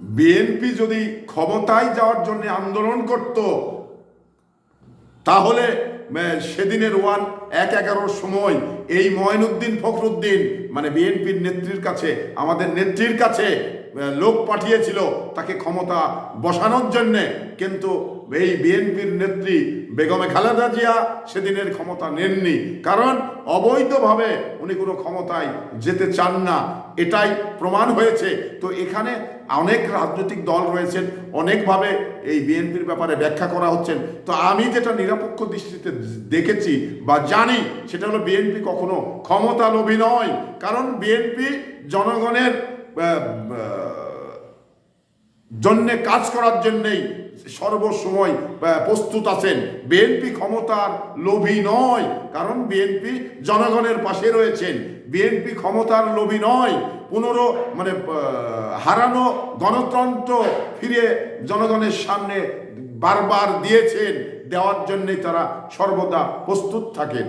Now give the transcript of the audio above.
BNP যদি ক্ষমতায় যাওয়ার জন্য আন্দোলন করত, তাহলে সেদিনের ওয়ান এক এগারোর সময় এই ময়নুদ্দিন ফখরুদ্দিন মানে বিএনপির নেত্রীর কাছে, আমাদের নেত্রীর কাছে লোক পাঠিয়েছিল তাকে ক্ষমতা বসানোর জন্যে। কিন্তু এই বিএনপির নেত্রী বেগমে খালেদা জিয়া সেদিনের ক্ষমতা নেননি। কারণ অবৈধভাবে উনি কোনো ক্ষমতায় যেতে চান না। এটাই প্রমাণ হয়েছে। তো এখানে অনেক রাজনৈতিক দল রয়েছেন, অনেকভাবে এই বিএনপির ব্যাপারে ব্যাখ্যা করা হচ্ছেন। তো আমি যেটা নিরপেক্ষ দৃষ্টিতে দেখেছি বা জানি, সেটা হলো বিএনপি কখনো ক্ষমতা লোভী নয়। কারণ বিএনপি জনগণের জন্যে কাজ করার জন্যেই সর্বসময় প্রস্তুত আছেন। বিএনপি ক্ষমতার লোভী নয়, কারণ বিএনপি জনগণের পাশে রয়েছেন। বিএনপি ক্ষমতার লোভী নয়, পুনরো মানে হারানো গণতন্ত্র ফিরে জনগণের সামনে বারবার দিয়েছেন। দেওয়ার জন্যই তারা সর্বদা প্রস্তুত থাকেন।